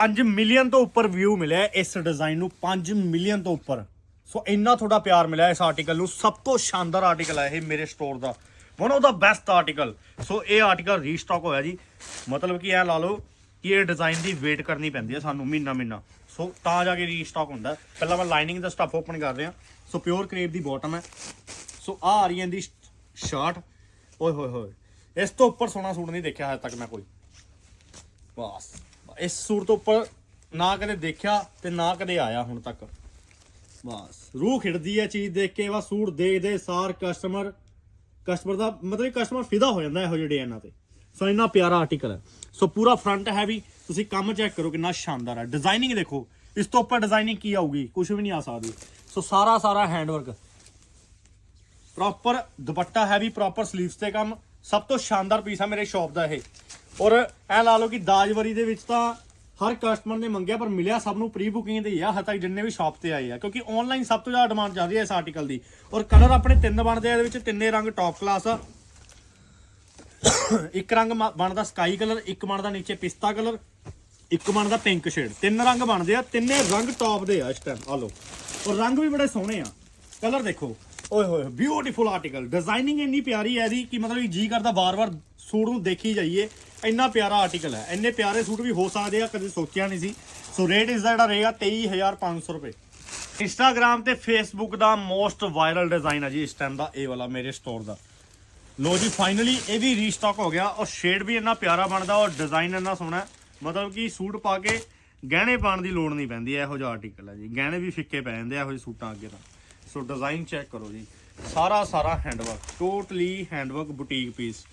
5 million ਤੋਂ ਉੱਪਰ view ਮਿਲਿਆ ਇਸ ਡਿਜ਼ਾਈਨ ਨੂੰ 5 ਮਿਲੀਅਨ ਤੋਂ ਉੱਪਰ। ਸੋ ਇੰਨਾ ਤੁਹਾਡਾ ਪਿਆਰ ਮਿਲਿਆ ਇਸ ਆਰਟੀਕਲ ਨੂੰ। ਸਭ ਤੋਂ ਸ਼ਾਨਦਾਰ ਆਰਟੀਕਲ ਹੈ ਇਹ ਮੇਰੇ store the. One of the best article so ਇਹ ਆਰਟੀਕਲ ਰੀਸਟਾਕ ਹੋਇਆ ਜੀ। ਮਤਲਬ ਕਿ ਇਹ ਲਾ ਲਓ ਕਿ ਇਹ ਡਿਜ਼ਾਈਨ ਦੀ ਵੇਟ ਕਰਨੀ ਪੈਂਦੀ ਹੈ ਸਾਨੂੰ ਮਹੀਨਾ ਮਹੀਨਾ। ਸੋ ਤਾਂ ਜਾ ਕੇ ਰੀਸਟਾਕ ਹੁੰਦਾ। ਪਹਿਲਾਂ ਮੈਂ ਲਾਈਨਿੰਗ ਦਾ ਸਟਫ ਓਪਨ ਕਰ ਰਿਹਾ। ਸੋ ਪਿਓਰ ਕਰੇਪ ਦੀ ਬਾਟਮ ਹੈ। ਸੋ ਆ ਆ ਰਹੀ ਹੈ ਦੀ ਸ਼ਰਟ ਓਏ ਹੋਏ ਹੋਏ। ਇਸ ਤੋਂ ਉੱਪਰ ਸੋਹਣਾ ਸੂਟ ਨਹੀਂ ਦੇਖਿਆ ਹਜੇ ਤੱਕ ਮੈਂ ਕੋਈ। ਬਸ। ਇਸ ਸੂਟ ਤੋਂ ਉੱਪਰ ਨਾ ਕਦੇ ਦੇਖਿਆ ਤੇ ਨਾ ਕਦੇ ਆਇਆ ਹੁਣ ਤੱਕ। ਬਸ, ਰੂਹ ਖਿੜਦੀ ਹੈ ਚੀਜ਼ ਦੇਖ ਕੇ, ਬਸ ਸੂਟ ਦੇਖਦੇ ਸਾਰ ਕਸਟਮਰ ਕਸਟਮਰ ਦਾ ਮਤਲਬ ਕਸਟਮਰ ਫਿਦਾ ਹੋ ਜਾਂਦਾ ਇਹੋ ਜਿਹੇ ਡਿਜ਼ਾਈਨਾਂ ਤੇ। ਸੋ ਇੰਨਾ ਪਿਆਰਾ ਆਰਟੀਕਲ ਹੈ। ਸੋ ਪੂਰਾ ਫਰੰਟ ਹੈ ਵੀ ਤੁਸੀਂ ਕੰਮ ਚੈੱਕ ਕਰੋ ਕਿੰਨਾ ਸ਼ਾਨਦਾਰ ਹੈ। ਡਿਜ਼ਾਈਨਿੰਗ ਦੇਖੋ, ਇਸ ਤੋਂ ਉੱਪਰ ਡਿਜ਼ਾਈਨਿੰਗ ਕੀ ਆਊਗੀ? ਕੁਝ ਵੀ ਨਹੀਂ ਆ ਸਕਦੀ। ਸੋ ਸਾਰਾ ਸਾਰਾ ਹੈਂਡਵਰਕ ਪ੍ਰੋਪਰ ਦੁਪੱਟਾ ਹੈ ਵੀ ਪ੍ਰੋਪਰ ਸਲੀਵਸ ਤੇ ਕੰਮ। ਸਭ ਤੋਂ ਸ਼ਾਨਦਾਰ ਪੀਸ ਆ ਮੇਰੇ ਸ਼ਾਪ ਦਾ ਇਹ। ਔਰ ਇਹ ਲਾ ਲਓ ਕਿ ਦਾਜਵਰੀ ਦੇ ਵਿੱਚ ਤਾਂ ਹਰ ਕਸਟਮਰ ਨੇ ਮੰਗਿਆ, ਪਰ ਮਿਲਿਆ ਸਭ ਨੂੰ ਪ੍ਰੀ ਬੁਕਿੰਗ ਤੇ ਹੀ ਆ, ਹਜੇ ਤੱਕ ਜਿੰਨੇ ਵੀ ਸ਼ਾਪ ਤੇ ਆਏ ਆ। ਕਿਉਂਕਿ ਆਨਲਾਈਨ ਸਭ ਤੋਂ ਜ਼ਿਆਦਾ ਡਿਮਾਂਡ ਚੱਲ ਰਹੀ ਹੈ ਇਸ ਆਰਟੀਕਲ ਦੀ। ਔਰ ਕਲਰ ਆਪਣੇ ਤਿੰਨ ਬਣਦੇ ਆ, ਇਹਦੇ ਵਿੱਚ ਤਿੰਨੇ ਰੰਗ ਟੌਪ ਕਲਾਸ ਆ। ਇੱਕ ਰੰਗ ਬਣਦਾ ਸਕਾਈ ਕਲਰ ਇੱਕ ਬਣਦਾ ਨੀਚੇ ਪਿਸਤਾ ਕਲਰ ਇੱਕ ਬਣਦਾ ਪਿੰਕ ਸ਼ੇਡ ਤਿੰਨ ਰੰਗ ਬਣਦੇ ਆ, ਤਿੰਨੇ ਰੰਗ ਟੌਪ ਦੇ ਆ ਇਸ ਟਾਈਮ ਆ ਲਓ। ਔਰ ਰੰਗ ਵੀ ਬੜੇ ਸੋਹਣੇ ਆ। ਕਲਰ ਦੇਖੋ। ਓਏ ਹੋਏ ਬਿਊਟੀਫੁਲ ਆਰਟੀਕਲ ਡਿਜ਼ਾਈਨਿੰਗ ਇੰਨੀ ਪਿਆਰੀ ਹੈ ਇਹਦੀ ਕਿ ਮਤਲਬ ਕਿ ਜੀ ਕਰਦਾ ਵਾਰ-ਵਾਰ ਸੂਟ ਨੂੰ ਦੇਖੀ ਜਾਈਏ। ਇੰਨਾ ਪਿਆਰਾ ਆਰਟੀਕਲ ਹੈ। ਇੰਨੇ ਪਿਆਰੇ ਸੂਟ ਵੀ ਹੋ ਸਕਦੇ ਆ, ਕਦੇ ਸੋਚਿਆ ਨਹੀਂ ਸੀ। ਸੋ ਰੇਟ ਇਸ ਦਾ ਜਿਹੜਾ ਰਹੇਗਾ 23500 ਰੁਪਏ। ਇੰਸਟਾਗ੍ਰam ਤੇ ਫੇਸਬੁੱਕ ਦਾ ਮੋਸਟ ਵਾਇਰਲ ਡਿਜ਼ਾਈਨ ਹੈ ਜੀ, ਇਸ ਟਾਈਮ ਦਾ, ਇਹ ਵਾਲਾ, ਮੇਰੇ ਸਟੋਰ ਦਾ। ਲੋ ਜੀ ਫਾਈਨਲੀ ਇਹ ਵੀ ਰੀਸਟਾਕ ਹੋ ਗਿਆ ਔਰ ਸ਼ੇਡ ਵੀ ਇੰਨਾ ਪਿਆਰਾ ਬਣਦਾ ਔਰ ਡਿਜ਼ਾਈਨ ਇੰਨਾ ਸੋਹਣਾ ਮਤਲਬ ਕਿ ਸੂਟ ਪਾ ਕੇ ਗਹਿਣੇ ਪਾਉਣ ਦੀ ਲੋੜ ਨਹੀਂ ਪੈਂਦੀ, ਇਹੋ ਜਿਹਾ ਆਰਟੀਕਲ ਹੈ ਜੀ। ਗਹਿਣੇ ਵੀ ਫਿੱਕੇ ਪੈ ਜਾਂਦੇ ਆ, ਇਹੋ ਜਿਹੇ ਸੂਟਾਂ ਅੱਗੇ ਤਾਂ। ਸੋ ਡਿਜ਼ਾਈਨ ਚੈੱਕ ਕਰੋ ਜੀ। ਸਾਰਾ ਸਾਰਾ handwork totally handwork boutique piece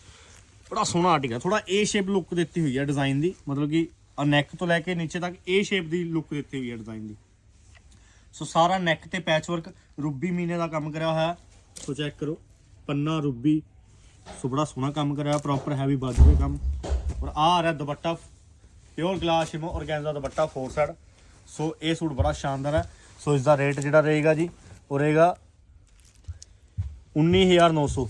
ਬੜਾ ਸੋਹਣਾ ਆਰਟੀਕਲ ਥੋੜਾ ਏ ਸ਼ੇਪ ਲੁੱਕ ਦਿੱਤੀ ਹੋਈ ਹੈ ਡਿਜ਼ਾਈਨ ਦੀ। ਮਤਲਬ ਕਿ ਆ ਨੈਕ ਤੋਂ ਲੈ ਕੇ ਨੀਚੇ ਤੱਕ ਏ ਸ਼ੇਪ ਦੀ ਲੁੱਕ ਦਿੱਤੀ ਹੋਈ ਹੈ ਡਿਜ਼ਾਈਨ ਦੀ। ਸੋ ਸਾਰਾ ਨੈਕ ਤੇ ਪੈਚ ਵਰਕ ਰੂਬੀ ਮੀਨੇ ਦਾ ਕੰਮ ਕਰਿਆ ਹੋਇਆ। ਸੋ ਚੈੱਕ ਕਰੋ। ਪੰਨਾ, ਰੂਬੀ। ਸੋ ਬੜਾ ਸੋਹਣਾ ਕੰਮ ਕਰਿਆ ਪ੍ਰੋਪਰ ਹੈਵੀ ਬਾਜੂ ਦੇ ਕੰਮ। ਔਰ ਆ ਆ ਰਿਹਾ dupatta. Pure glass shimmer organza dupatta four side so ਇਹ ਸੂਟ ਬੜਾ ਸ਼ਾਨਦਾਰ ਹੈ। ਸੋ ਇਸ ਦਾ ਰੇਟ ਜਿਹੜਾ ਰਹੇਗਾ ਜੀ ਉਹ ਰਹੇਗਾ 19900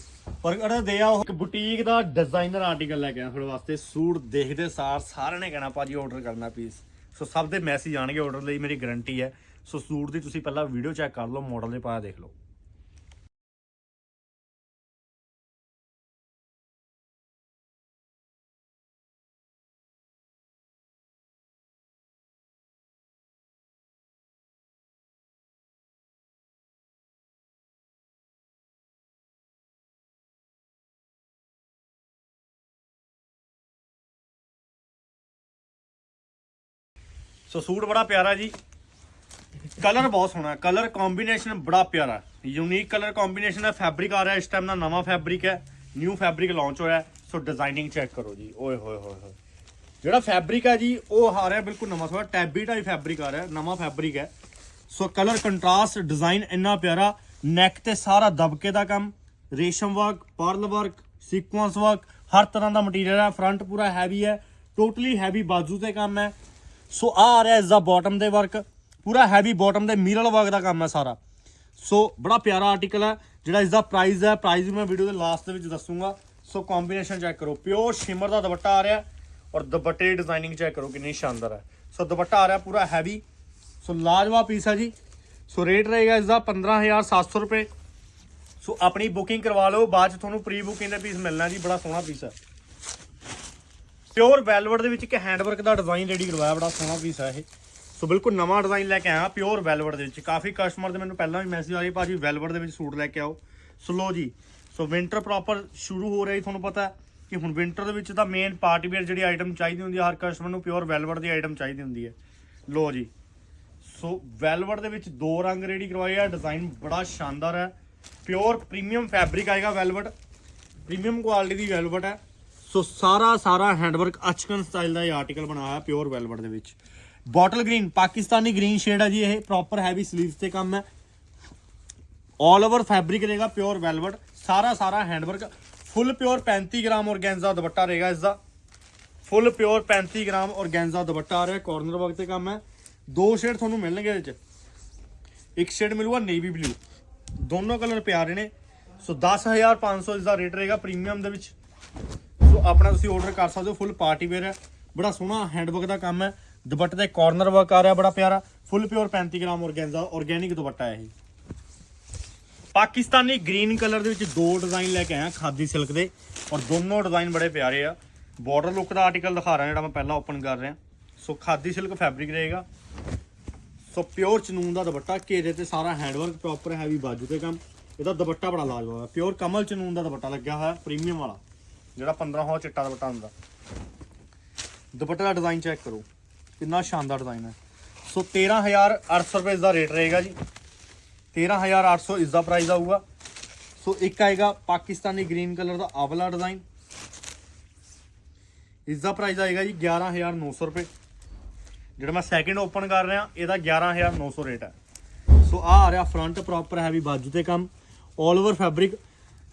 ਪਰ ਅੜਾ ਦੇ ਆ ਉਹ ਇੱਕ ਬੁਟੀਕ ਦਾ ਡਿਜ਼ਾਈਨਰ ਆਰਟੀਕਲ ਲੈ ਕੇ ਆਇਆ ਤੁਹਾਡੇ ਵਾਸਤੇ। ਸੂਟ ਦੇਖਦੇ ਸਾਰ ਸਾਰਿਆਂ ਨੇ ਕਹਿਣਾ, ਭਾਜੀ ਆਰਡਰ ਕਰਨਾ ਪਲੀਜ਼ ਸੋ ਸਭ ਦੇ ਮੈਸੇਜ ਆਣਗੇ ਆਰਡਰ ਲਈ, ਮੇਰੀ ਗਾਰੰਟੀ ਹੈ। ਸੋ ਸੂਟ ਦੀ ਤੁਸੀਂ ਪਹਿਲਾਂ ਵੀਡੀਓ ਚੈੱਕ ਕਰ ਲਓ ਮਾਡਲ ਦੇ ਪਾਇਆ ਦੇਖ ਲਓ। ਸੋ ਸੂਟ ਬੜਾ ਪਿਆਰਾ ਜੀ। ਕਲਰ ਬਹੁਤ ਸੋਹਣਾ ਕਲਰ ਕੰਬੀਨੇਸ਼ਨ ਬੜਾ ਪਿਆਰਾ ਯੂਨੀਕ ਕਲਰ ਕੰਬੀਨੇਸ਼ਨ ਹੈ ਫੈਬਰਿਕ ਆ ਰਿਹਾ ਇਸ ਟਾਈਮ ਦਾ ਨਵਾਂ ਫੈਬਰਿਕ ਹੈ। ਨਿਊ ਫੈਬਰਿਕ ਲਾਂਚ ਹੋਇਆ ਸੋ ਡਿਜ਼ਾਈਨਿੰਗ ਚੈੱਕ ਕਰੋ ਜੀ। ਓਏ ਹੋਏ ਹੋਏ ਹੋਏ। ਜਿਹੜਾ ਫੈਬਰਿਕ ਹੈ ਜੀ, ਉਹ ਆ ਰਿਹਾ ਬਿਲਕੁਲ ਨਵਾਂ ਸੋਹਣਾ। ਟੈਬੀ ਟਾਈ ਫੈਬਰਿਕ ਆ ਰਿਹਾ ਨਵਾਂ ਫੈਬਰਿਕ ਹੈ। ਸੋ ਕਲਰ ਕੰਟਰਾਸਟ ਡਿਜ਼ਾਈਨ ਇੰਨਾ ਪਿਆਰਾ। ਨੈਕ ਤੇ ਸਾਰਾ ਦਬਕੇ ਦਾ ਕੰਮ। ਰੇਸ਼ਮ work pearl work sequence work ਹਰ ਤਰ੍ਹਾਂ ਦਾ ਮਟੀਰੀਅਲ ਹੈ। ਫਰੰਟ ਪੂਰਾ ਹੈਵੀ ਹੈ। ਟੋਟਲੀ ਹੈਵੀ ਬਾਜੂ ਤੇ ਕੰਮ ਹੈ। ਸੋ ਆ ਆ ਰਿਹਾ ਇਸ ਦਾ ਬਾਟਮ ਦੇ ਵਰਕ ਪੂਰਾ ਹੈਵੀ ਬਾਟਮ ਦੇ ਮਿਰਰ ਵਰਕ ਦਾ ਕੰਮ ਹੈ ਸਾਰਾ। ਸੋ ਬੜਾ ਪਿਆਰਾ ਆਰਟੀਕਲ ਹੈ, ਜਿਹੜਾ ਇਸ ਦਾ ਪ੍ਰਾਈਸ ਹੈ। ਪ੍ਰਾਈਸ ਮੈਂ ਵੀਡੀਓ ਦੇ ਲਾਸਟ ਦੇ ਵਿੱਚ ਦੱਸੂਗਾ। ਸੋ ਕੰਬੀਨੇਸ਼ਨ ਚੈੱਕ ਕਰੋ। ਪਿਓਰ ਸ਼ਿਮਰ ਦਾ ਦੁਪੱਟਾ ਆ ਰਿਹਾ ਔਰ ਦੁਪੱਟੇ ਦੀ ਡਿਜ਼ਾਈਨਿੰਗ ਚੈੱਕ ਕਰੋ ਕਿੰਨੀ ਸ਼ਾਨਦਾਰ ਹੈ। ਸੋ ਦੁਪੱਟਾ ਆ ਰਿਹਾ ਪੂਰਾ ਹੈਵੀ ਸੋ ਲਾਜਵਾ ਪੀਸ ਹੈ ਜੀ। ਸੋ ਰੇਟ ਰਹੇਗਾ ਇਸ ਦਾ 15700 ਰੁਪਏ। ਸੋ ਆਪਣੀ ਬੁਕਿੰਗ ਕਰਵਾ ਲਓ। ਬਾਅਦ ਚ ਤੁਹਾਨੂੰ ਪ੍ਰੀ ਬੁਕਿੰਗ ਦਾ ਪੀਸ ਮਿਲਣਾ ਜੀ। ਬੜਾ ਸੋਹਣਾ ਪੀਸ ਹੈ। ਪਿਓਰ ਵੈਲਵਟ ਦੇ ਵਿੱਚ ਇੱਕ ਹੈਂਡਵਰਕ ਦਾ ਡਿਜ਼ਾਈਨ ਰੈਡੀ ਕਰਵਾਇਆ, ਬੜਾ ਸੋਹਣਾ ਪੀਸ ਹੈ ਇਹ। ਸੋ ਬਿਲਕੁਲ ਨਵਾਂ ਡਿਜ਼ਾਈਨ ਲੈ ਕੇ ਆਇਆ ਪਿਓਰ ਵੈਲਵਟ ਦੇ ਵਿੱਚ। ਕਾਫੀ ਕਸਟਮਰ ਦੇ ਮੈਨੂੰ ਪਹਿਲਾਂ ਵੀ ਮੈਸੇਜ ਆ ਰਹੀ, ਭਾਜੀ, ਵੈਲਵਟ ਦੇ ਵਿੱਚ ਸੂਟ ਲੈ ਕੇ ਆਓ। ਸੋ ਲੋ ਜੀ, ਸੋ ਵਿੰਟਰ ਪ੍ਰੋਪਰ ਸ਼ੁਰੂ ਹੋ ਰਹੀ ਤੁਹਾਨੂੰ ਪਤਾ ਕਿ ਹੁਣ ਵਿੰਟਰ ਦੇ ਵਿੱਚ ਤਾਂ ਮੇਨ ਪਾਰਟੀ ਵੇਅਰ ਜਿਹੜੀ ਆਈਟਮ ਚਾਹੀਦੀ ਹੁੰਦੀ ਹੈ ਹਰ ਕਸਟਮਰ ਨੂੰ ਪਿਓਰ ਵੈਲਵਟ ਦੀ ਆਈਟਮ ਚਾਹੀਦੀ ਹੁੰਦੀ ਹੈ ਲੋ ਜੀ, ਸੋ ਵੈਲਵਟ ਦੇ ਵਿੱਚ ਦੋ ਰੰਗ ਰੈਡੀ ਕਰਵਾਏ ਆ ਡਿਜ਼ਾਈਨ ਬੜਾ ਸ਼ਾਨਦਾਰ ਹੈ ਪਿਓਰ ਪ੍ਰੀਮੀਅਮ ਫੈਬਰਿਕ ਆਏਗਾ ਵੈਲਵਟ ਪ੍ਰੀਮੀਅਮ ਕੁਆਲਿਟੀ ਦੀ ਵੈਲਵਟ ਹੈ ਸੋ ਸਾਰਾ ਸਾਰਾ ਹੈਂਡਵਰਕ ਅਚਕਨ ਸਟਾਈਲ ਦਾ ਇਹ ਆਰਟੀਕਲ ਬਣਾਇਆ ਪਿਓਰ ਵੈਲਵਟ ਦੇ ਵਿੱਚ। Bottle green Pakistani green shade ਹੈ ਜੀ ਇਹ ਪ੍ਰੋਪਰ ਹੈਵੀ ਸਲੀਵਸ ਤੇ ਕੰਮ ਹੈ। ਆਲ ਓਵਰ ਫੈਬਰਿਕ ਰਹੇਗਾ ਪਿਓਰ ਵੈਲਵਟ ਸਾਰਾ ਸਾਰਾ handwork full pure 35 gram organza dupatta ਰਹੇਗਾ ਇਸ ਦਾ full pure 35 gram organza dupatta ਆ ਰਿਹਾ ਕਾਰਨਰ ਵਰਕ ਤੇ ਕੰਮ ਹੈ। ਦੋ ਸ਼ੇਡ ਤੁਹਾਨੂੰ ਮਿਲਣਗੇ ਇਹਦੇ ਚ। ਇੱਕ ਸ਼ੇਡ ਮਿਲੂਗਾ ਨੇਵੀ ਬਲੂ ਦੋਨੋਂ ਕਲਰ ਪਿਆਰੇ ਨੇ। ਸੋ 10500 ਇਸ ਦਾ ਰੇਟ ਰਹੇਗਾ ਪ੍ਰੀਮੀਅਮ ਦੇ ਵਿੱਚ। ਆਪਣਾ ਤੁਸੀਂ ਆਰਡਰ ਕਰ ਸਕਦੇ ਹੋ ਫੁੱਲ ਪਾਰਟੀ ਵੇਅਰ ਹੈ। ਬੜਾ ਸੋਹਣਾ ਹੈਂਡਵਰਕ ਦਾ ਕੰਮ ਹੈ। ਦੁਪੱਟੇ ਦੇ ਕਾਰਨਰ ਵਰਕ ਆ ਰਿਹਾ, ਬੜਾ ਪਿਆਰਾ। Full pure 35 gram organza organic dupatta ਹੈ ਇਹ। ਪਾਕਿਸਤਾਨੀ ਗ੍ਰੀਨ ਕਲਰ ਦੇ ਵਿੱਚ ਦੋ ਡਿਜ਼ਾਈਨ ਲੈ ਕੇ ਆਇਆ ਖਾਦੀ ਸਿਲਕ ਦੇ ਔਰ ਦੋਨੋਂ ਡਿਜ਼ਾਈਨ ਬੜੇ ਪਿਆਰੇ ਆ। ਬਾਰਡਰ ਲੁੱਕ ਦਾ ਆਰਟੀਕਲ ਦਿਖਾ ਰਿਹਾ, ਜਿਹੜਾ ਮੈਂ ਪਹਿਲਾਂ ਓਪਨ ਕਰ ਰਿਹਾ। ਸੋ ਖਾਦੀ ਸਿਲਕ ਫੈਬਰਿਕ ਰਹੇਗਾ। ਸੋ ਪਿਓਰ ਚਨੂਨ ਦਾ ਦੁਪੱਟਾ, ਘੇਰੇ ਤੇ ਸਾਰਾ ਹੈਂਡਵਰਕ ਪ੍ਰੋਪਰ ਹੈਵੀ ਬਾਜੂ ਤੇ ਕੰਮ। ਇਹਦਾ ਦੁਪੱਟਾ ਬੜਾ ਲਾਜਵਾਬ ਹੈ। ਪਿਓਰ ਕਮਲ ਚਨੂਨ ਦਾ ਦੁਪੱਟਾ ਲੱਗਿਆ ਹੋਇਆ ਪ੍ਰੀਮੀਅਮ ਵਾਲਾ। ਜਿਹੜਾ 15 ਹੋ ਚਿੱਟਾ ਦੁਪੱਟਾ ਹੁੰਦਾ। ਦੁਪੱਟੇ ਦਾ ਡਿਜ਼ਾਈਨ ਚੈੱਕ ਕਰੋ, ਕਿੰਨਾ ਸ਼ਾਨਦਾਰ ਡਿਜ਼ਾਈਨ ਹੈ। ਸੋ 13800 ਰੁਪਏ ਇਸ ਦਾ ਰੇਟ ਰਹੇਗਾ ਜੀ। 13800 ਇਸ ਦਾ ਪ੍ਰਾਈਸ ਆਊਗਾ। ਸੋ ਇੱਕ ਆਏਗਾ ਪਾਕਿਸਤਾਨੀ ਗ੍ਰੀਨ ਕਲਰ ਦਾ ਆਵਲਾ ਡਿਜ਼ਾਈਨ ਇਸ ਦਾ ਪ੍ਰਾਈਸ ਆਏਗਾ ਜੀ 11900 ਰੁਪਏ। ਜਿਹੜਾ ਮੈਂ ਸੈਕਿੰਡ ਓਪਨ ਕਰ ਰਿਹਾ, ਇਹਦਾ 11900 ਰੇਟ ਹੈ। ਸੋ ਆ ਆ ਰਿਹਾ ਫਰੰਟ ਪ੍ਰੋਪਰ ਹੈਵੀ ਬਾਜੂ ਤੇ ਕੰਮ। 올 over fabric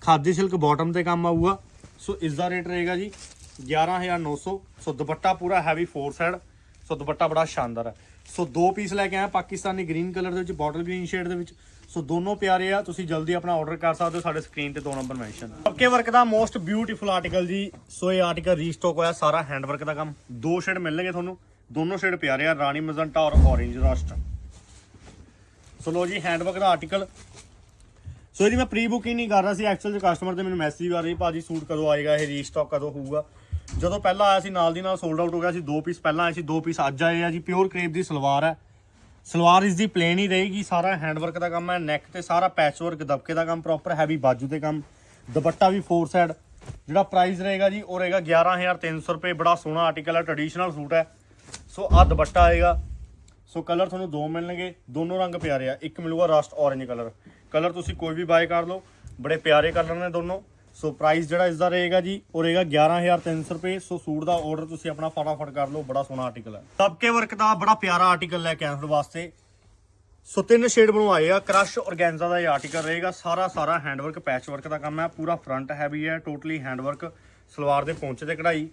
khadi silk bottom ਤੇ ਕੰਮ ਆਊਗਾ। ਸੋ ਇਸ ਦਾ ਰੇਟ ਰਹੇਗਾ ਜੀ 11900 ਸੋ। ਦੁਪੱਟਾ ਪੂਰਾ heavy four side so dupatta ਬੜਾ ਸ਼ਾਨਦਾਰ ਹੈ। ਸੋ ਦੋ ਪੀਸ ਲੈ ਕੇ ਆਇਆ ਪਾਕਿਸਤਾਨੀ ਗ੍ਰੀਨ ਕਲਰ ਦੇ ਵਿੱਚ ਬੋਟਲ ਗ੍ਰੀਨ ਸ਼ੇਡ ਦੇ ਵਿੱਚ। ਸੋ ਦੋਨੋਂ ਪਿਆਰੇ ਆ, ਤੁਸੀਂ ਜਲਦੀ ਆਪਣਾ ਆਰਡਰ ਕਰ ਸਕਦੇ ਹੋ। ਸਾਡੇ ਸਕਰੀਨ ਤੇ ਦੋ ਨੰਬਰ ਮੈਂਸ਼ਨ ਪੱਕੇ ਵਰਕ ਦਾ ਮੋਸਟ ਬਿਊਟੀਫੁਲ ਆਰਟੀਕਲ ਜੀ। ਸੋ ਇਹ ਆਰਟੀਕਲ ਰੀਸਟਾਕ ਹੋਇਆ, ਸਾਰਾ ਹੈਂਡ ਵਰਕ ਦਾ ਕੰਮ। ਦੋ ਸ਼ੇਡ ਮਿਲਣਗੇ ਤੁਹਾਨੂੰ। ਦੋਨੋਂ ਸ਼ੇਡ ਪਿਆਰੇ ਆ, ਰਾਣੀ ਮਜੰਟਾ ਔਰ ਔਰੇਂਜ ਰਸਟ ਸੋ ਲੋ ਜੀ ਹੈਂਡ ਵਰਕ ਦਾ ਆਰਟੀਕਲ ਸੋ ਇਹਦੀ ਮੈਂ ਪ੍ਰੀ ਬੁਕਿੰਗ ਨਹੀਂ ਕਰ ਰਿਹਾ ਸੀ ਐਕਚੁਅਲ ਚ ਕਸਟਮਰ ਦੇ ਮੈਨੂੰ ਮੈਸੇਜ ਆ ਰਹੀ, ਭਾਜੀ ਸੂਟ ਕਦੋਂ ਆਏਗਾ, ਇਹ ਰੀਸਟਾਕ ਕਦੋਂ ਹੋਊਗਾ? ਜਦੋਂ ਪਹਿਲਾਂ ਆਇਆ ਸੀ, ਨਾਲ ਦੀ ਨਾਲ ਸੋਲਡ ਆਊਟ ਹੋ ਗਿਆ ਸੀ, ਦੋ ਪੀਸ ਪਹਿਲਾਂ ਆਏ ਸੀ, ਦੋ ਪੀਸ ਅੱਜ ਆਏ ਆ ਜੀ ਪਿਓਰ ਕ੍ਰੇਪ ਦੀ ਸਲਵਾਰ ਹੈ। ਸਲਵਾਰ ਇਸ ਦੀ ਪਲੇਨ ਹੀ ਰਹੇਗੀ, ਸਾਰਾ ਹੈਂਡਵਰਕ ਦਾ ਕੰਮ ਹੈ ਨੈਕ ਤੇ ਸਾਰਾ ਪੈਚ ਵਰਕ ਦਬਕੇ ਦਾ ਕੰਮ ਪ੍ਰੋਪਰ ਹੈਵੀ ਬਾਜੂ ਤੇ ਕੰਮ, ਦੁਪੱਟਾ ਵੀ ਫੋਰ ਸਾਈਡ ਜਿਹੜਾ ਪ੍ਰਾਈਸ ਰਹੇਗਾ ਜੀ, ਉਹ ਰਹੇਗਾ 11300 ਰੁਪਏ, ਬੜਾ ਸੋਹਣਾ ਆਰਟੀਕਲ ਹੈ ਟ੍ਰੈਡੀਸ਼ਨਲ ਸੂਟ ਹੈ। ਸੋ ਆ ਦੁਪੱਟਾ ਆਏਗਾ। ਸੋ ਕਲਰ ਤੁਹਾਨੂੰ ਦੋ ਮਿਲਣਗੇ, ਦੋਨੋਂ ਰੰਗ ਪਿਆਰੇ ਆ, ਇੱਕ ਮਿਲੂਗਾ ਰਸਟ ਔਰੇਂਜ ਕਲਰ ਕਲਰ ਤੁਸੀਂ ਕੋਈ ਵੀ ਬਾਏ ਕਰ ਲਓ, ਬੜੇ ਪਿਆਰੇ ਕਲਰ ਨੇ ਦੋਨੋਂ। ਸੋ ਪ੍ਰਾਈਸ ਜਿਹੜਾ ਇਸ ਦਾ ਰਹੇਗਾ ਜੀ, ਉਹ ਰਹੇਗਾ 11300 ਰੁਪਏ। ਸੋ ਸੂਟ ਦਾ ਆਰਡਰ ਤੁਸੀਂ ਆਪਣਾ ਫਟਾਫਟ ਕਰ ਲਓ, ਬੜਾ ਸੋਹਣਾ ਆਰਟੀਕਲ ਹੈ। ਤਬਕੇ ਵਰਕ ਦਾ ਬੜਾ ਪਿਆਰਾ ਆਰਟੀਕਲ ਹੈ ਕੇ ਵਾਸਤੇ। ਸੋ ਤਿੰਨ ਸ਼ੇਡ ਬਣਵਾਏ ਆ ਕ੍ਰਸ਼ ਔਰਗੈਂਜ਼ਾ ਦਾ ਇਹ ਆਰਟੀਕਲ ਰਹੇਗਾ। ਸਾਰਾ ਸਾਰਾ ਹੈਂਡਵਰਕ ਪੈਚ ਵਰਕ ਦਾ ਕੰਮ ਹੈ, ਪੂਰਾ ਫਰੰਟ ਹੈਵੀ ਹੈ ਟੋਟਲੀ ਹੈਂਡਵਰਕ ਸਲਵਾਰ ਦੇ ਪੌਂਚੇ ਤੇ ਕਢਾਈ।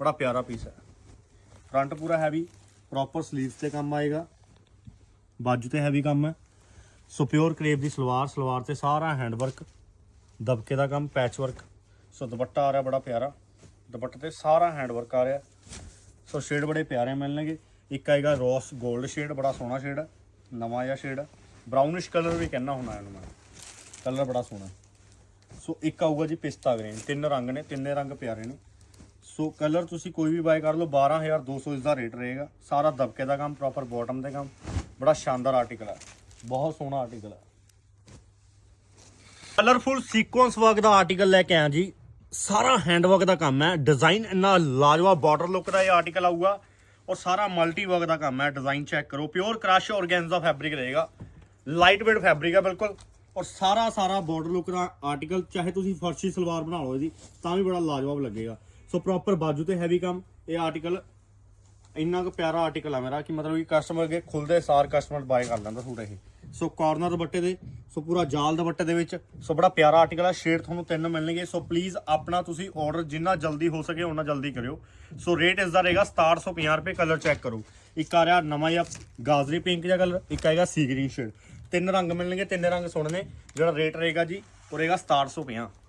ਬੜਾ ਪਿਆਰਾ ਪੀਸ ਹੈ। ਫਰੰਟ ਪੂਰਾ ਹੈਵੀ ਪ੍ਰੋਪਰ ਸਲੀਵਸ ਤੇ ਕੰਮ ਆਏਗਾ। ਬਾਜੂ ਤੇ ਹੈਵੀ ਕੰਮ ਹੈ। ਸੋ ਪਿਓਰ ਕਰੇਪ ਦੀ ਸਲਵਾਰ ਸਲਵਾਰ ਤੇ ਸਾਰਾ ਹੈਂਡਵਰਕ ਦਬਕੇ ਦਾ ਕੰਮ ਪੈਚ ਵਰਕ ਸੋ ਦੁਪੱਟਾ ਆ ਰਿਹਾ, ਬੜਾ ਪਿਆਰਾ। ਦੁਪੱਟੇ ਤੇ ਸਾਰਾ ਹੈਂਡਵਰਕ ਆ ਰਿਹਾ। ਸੋ ਸ਼ੇਡ ਬੜੇ ਪਿਆਰੇ ਮਿਲਣਗੇ। ਇੱਕ ਆਏਗਾ ਰੋਸ 골ਡ ਸ਼ੇਡ ਬੜਾ ਸੋਹਣਾ ਸ਼ੇਡ ਹੈ ਨਵਾਂ ਜਿਹਾ ਸ਼ੇਡ ਹੈ ਬ੍ਰਾਊਨਿਸ਼ ਕਲਰ ਵੀ ਕਹਿਣਾ ਹੁੰਦਾ ਇਹਨੂੰ ਮੈਂ। ਕਲਰ ਬੜਾ ਸੋਹਣਾ। ਸੋ ਇੱਕ ਆਊਗਾ ਜੀ ਪਿਸਤਾ ਗ੍ਰੀਨ ਤਿੰਨ ਰੰਗ ਨੇ, ਤਿੰਨੇ ਰੰਗ ਪਿਆਰੇ ਨੇ। ਸੋ ਕਲਰ ਤੁਸੀਂ ਕੋਈ ਵੀ ਬਾਏ ਕਰ ਲਓ 12200 ਇਸ ਦਾ ਰੇਟ ਰਹੇਗਾ। ਸਾਰਾ ਦਬਕੇ ਦਾ ਕੰਮ ਪ੍ਰੋਪਰ ਬਾਟਮ ਦੇ ਕੰਮ। ਬੜਾ ਸ਼ਾਨਦਾਰ ਆਰਟੀਕਲ ਹੈ ਬਹੁਤ ਸੋਹਣਾ ਆਰਟੀਕਲ ਹੈ। ਕਲਰਫੁਲ ਸੀਕੁਐਂਸ ਵਰਕ ਦਾ ਆਰਟੀਕਲ ਲੈ ਕੇ ਆਇਆ ਜੀ। ਸਾਰਾ ਹੈਂਡਵਰਕ ਦਾ ਕੰਮ ਹੈ। ਡਿਜ਼ਾਈਨ ਇੰਨਾ ਲਾਜਵਾਬ ਬਾਰਡਰ ਲੁੱਕ ਦਾ ਇਹ ਆਰਟੀਕਲ ਆਊਗਾ। ਔਰ ਸਾਰਾ ਮਲਟੀ ਵਰਕ ਦਾ ਕੰਮ ਹੈ। ਡਿਜ਼ਾਈਨ ਚੈੱਕ ਕਰੋ। ਪਿਓਰ ਕ੍ਰਸ਼ ਔਰਗੈਂਜ਼ਾ ਫੈਬਰਿਕ ਰਹੇਗਾ। ਲਾਈਟ ਵੇਟ ਫੈਬਰਿਕ ਹੈ ਬਿਲਕੁਲ। ਔਰ ਸਾਰਾ ਸਾਰਾ ਬਾਰਡਰ ਲੁੱਕ ਦਾ ਆਰਟੀਕਲ ਚਾਹੇ ਤੁਸੀਂ ਫਰਸ਼ੀ ਸਲਵਾਰ ਬਣਾ ਲਓ ਇਹਦੀ, ਤਾਂ ਵੀ ਬੜਾ ਲਾਜਵਾਬ ਲੱਗੇਗਾ। ਸੋ ਪ੍ਰੋਪਰ ਬਾਜੂ ਤੇ ਹੈਵੀ ਕੰਮ। ਇਹ ਆਰਟੀਕਲ ਇੰਨਾ ਕੁ ਪਿਆਰਾ ਆਰਟੀਕਲ ਆ ਮੇਰਾ ਕਿ ਮਤਲਬ ਕਿ ਕਸਟਮਰ ਅੱਗੇ ਖੁੱਲਦੇ ਸਾਰ ਕਸਟਮਰ ਬਾਏ ਕਰ ਲੈਂਦਾ ਸੂਟ ਇਹ। ਸੋ ਕਾਰਨਰ ਦੁਪੱਟੇ ਦੇ, ਸੋ ਪੂਰਾ ਜਾਲ ਦੁਪੱਟੇ ਦੇ ਵਿੱਚ, ਸੋ ਬੜਾ ਪਿਆਰਾ ਆਰਟੀਕਲ ਆ ਸ਼ੇਡ ਤੁਹਾਨੂੰ ਤਿੰਨ ਮਿਲਣਗੇ, ਸੋ ਪਲੀਜ਼ ਆਪਣਾ ਤੁਸੀਂ ਆਰਡਰ ਜਿੰਨਾ ਜਲਦੀ ਹੋ ਸਕੇ ਉਹਨਾਂ ਜਲਦੀ ਕਰਿਓ। ਸੋ ਰੇਟ ਇਸ ਦਾ ਰਹੇਗਾ 6750 ਰੁਪਏ ਕਲਰ ਚੈੱਕ ਕਰੋ। ਇੱਕ ਆ ਰਿਹਾ ਨਵਾਂ ਜਿਹਾ ਗਾਜਰੀ ਪਿੰਕ ਜਿਹਾ ਕਲਰ ਇੱਕ ਆਏਗਾ ਸੀ ਗ੍ਰੀਨ ਸ਼ੇਡ ਤਿੰਨ ਰੰਗ ਮਿਲਣਗੇ, ਤਿੰਨ ਰੰਗ ਸੋਹਣੇ ਨੇ, ਜਿਹੜਾ ਰੇਟ ਰਹੇਗਾ ਜੀ, ਉਹ ਰਹੇਗਾ 6750